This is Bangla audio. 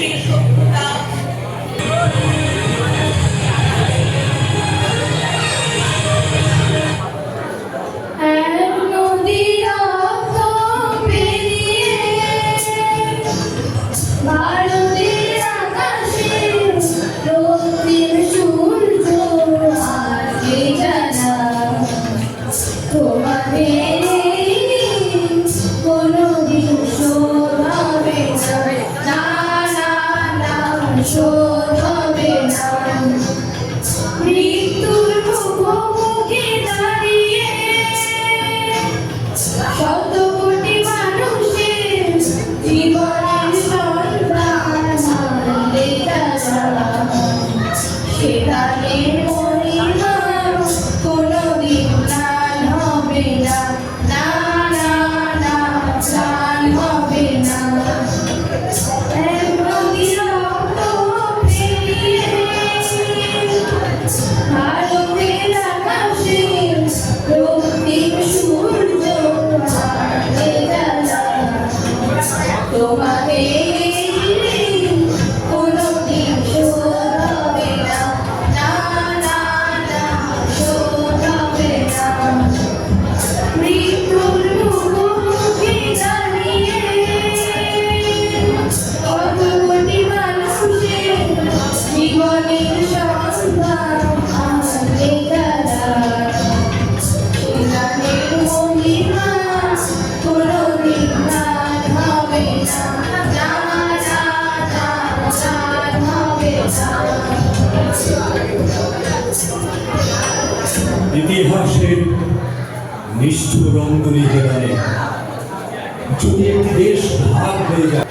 Thank you. 존엄에서 우리 ইতিহাসের নিষ্ঠুর অঙ্গুলি জেলায় যদি একটি দেশ ভাগ হয়ে যায়